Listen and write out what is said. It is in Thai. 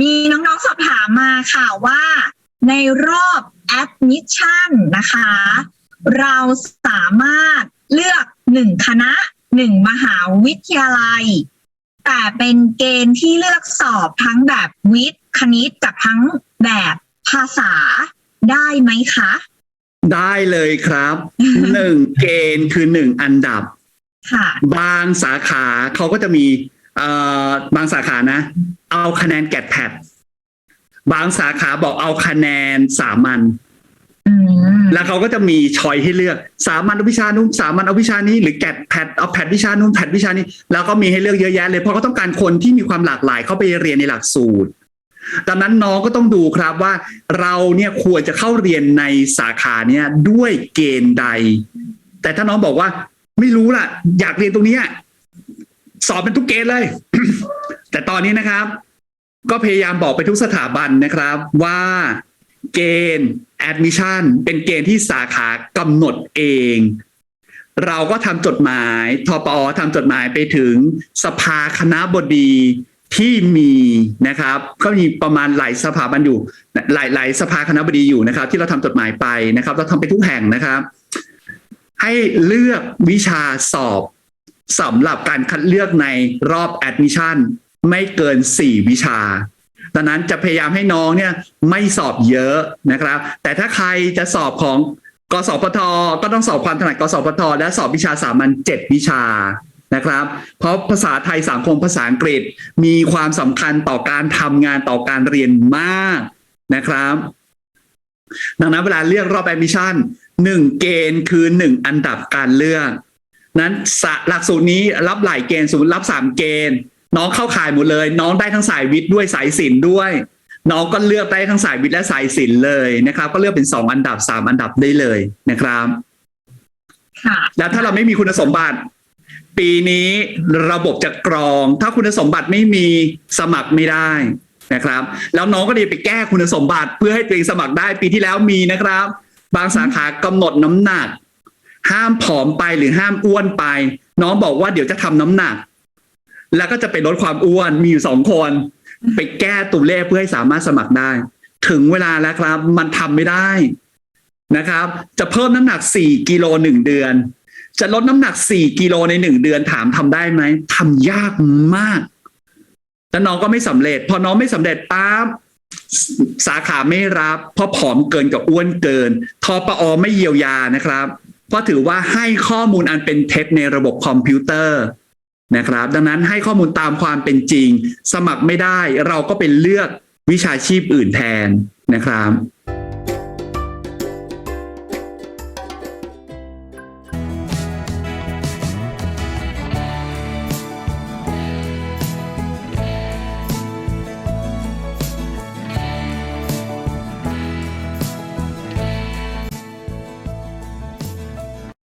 มีน้องๆสอบถามมาค่ะว่าในรอบ admission นนะคะ เราสามารถเลือกหนึ่งคณะหนึ่งมหาวิทยาลัย แต่เป็นเกณฑ์ที่เลือกสอบทั้งแบบวิทย์คณิตกับทั้งแบบภาษาได้ไหมคะ ได้เลยครับหนึ่งเกณฑ์คือหนึ่งอันดับ บางสาขาเขาก็จะมีเอ่อบางสาขานะ เอาคะแนนแกดแพดบางสาขาบอกเอาคะแนนสามัญอืมแล้วเขาก็จะมีชอยให้เลือก สามัญเอาวิชานู้นสามัญเอาวิชานี้หรือแกดแพดเอาแพดวิชานู้นแพดวิชานี้ แล้วก็มีให้เลือกเยอะแยะเลยเพราะเขาต้องการคนที่มีความหลากหลายเข้าไปเรียนในหลักสูตรดังนั้นน้องก็ต้องดูครับว่า เราเนี่ยควรจะเข้าเรียนในสาขาเนี่ยด้วยเกณฑ์ใด แต่ถ้าน้องบอกว่า ไม่รู้ล่ะ อยากเรียนตรงนี้สอบเป็นทุกเกณฑ์เลย แต่ตอนนี้นะครับ ก็พยายามบอกไปทุกสถาบันนะครับว่าเกณฑ์ admission เป็นเกณฑ์ที่สาขากำหนดเอง เราก็ทำจดหมายทปอทำจดหมายไปถึงสภาคณะบดีที่มีนะครับ ก็มีประมาณหลายสภาบันอยู่หลายหลายสภาคณะบดีอยู่นะครับ ที่เราทำจดหมายไปนะครับ เราทำไปทุกแห่งนะครับ ให้เลือกวิชาสอบสำหรับการคัดเลือกในรอบ admission ไม่เกิน 4 วิชาดังนั้นจะพยายามให้น้องเนี่ยไม่สอบเยอะนะครับ แต่ถ้าใครจะสอบของกสพทก็ต้องสอบความถนัดกสพทและสอบวิชาสามัญ7วิชานะครับ เพราะภาษาไทยสังคมภาษาอังกฤษมีความสำคัญต่อการทำงานต่อการเรียนมากนะครับ ดังนั้นเวลาเลือกรอบแอดมิชชั่น หนึ่งเกณฑ์คือหนึ่งอันดับการเลือก นั้นสะหลักสูตรนี้รับหลายเกณฑ์สมมติรับสามเกณฑ์ น้องเข้าข่ายหมดเลย น้องได้ทั้งสายวิทย์ด้วยสายศิลป์ด้วย น้องก็เลือกได้ทั้งสายวิทย์และสายศิลป์เลยนะครับ ก็เลือกเป็นสองอันดับสามอันดับได้เลยนะครับค่ะแล้วถ้าเราไม่มีคุณสมบัติ ปีนี้ระบบจะกรอง ถ้าคุณสมบัติไม่มีสมัครไม่ได้นะครับ แล้วน้องก็ดีไปแก้คุณสมบัติเพื่อให้ตัวเองสมัครได้ปีที่แล้วมีนะครับ บางสาขากำหนดน้ำหนัก ห้ามผอมไปหรือห้ามอ้วนไป น้องบอกว่าเดี๋ยวจะทำน้ำหนัก แล้วก็จะไปลดความอ้วนมีอยู่สองคน ไปแก้ตัวเลขเพื่อให้สามารถสมัครได้ ถึงเวลาแล้วครับ มันทำไม่ได้นะครับ จะเพิ่มน้ำหนักสี่กิโลหนึ่งเดือน จะลดน้ำหนักสี่กิโลในหนึ่งเดือนถามทำได้ไหมทำยากมากแล้วน้องก็ไม่สำเร็จ พอน้องไม่สำเร็จปั๊บ สาขาไม่รับเพราะผอมเกินกับอ้วนเกินทปอไม่เยียวยานะครับเพราะถือว่าให้ข้อมูลอันเป็นเท็จในระบบคอมพิวเตอร์นะครับ ดังนั้นให้ข้อมูลตามความเป็นจริง สมัครไม่ได้เราก็เป็นเลือกวิชาชีพอื่นแทนนะครับ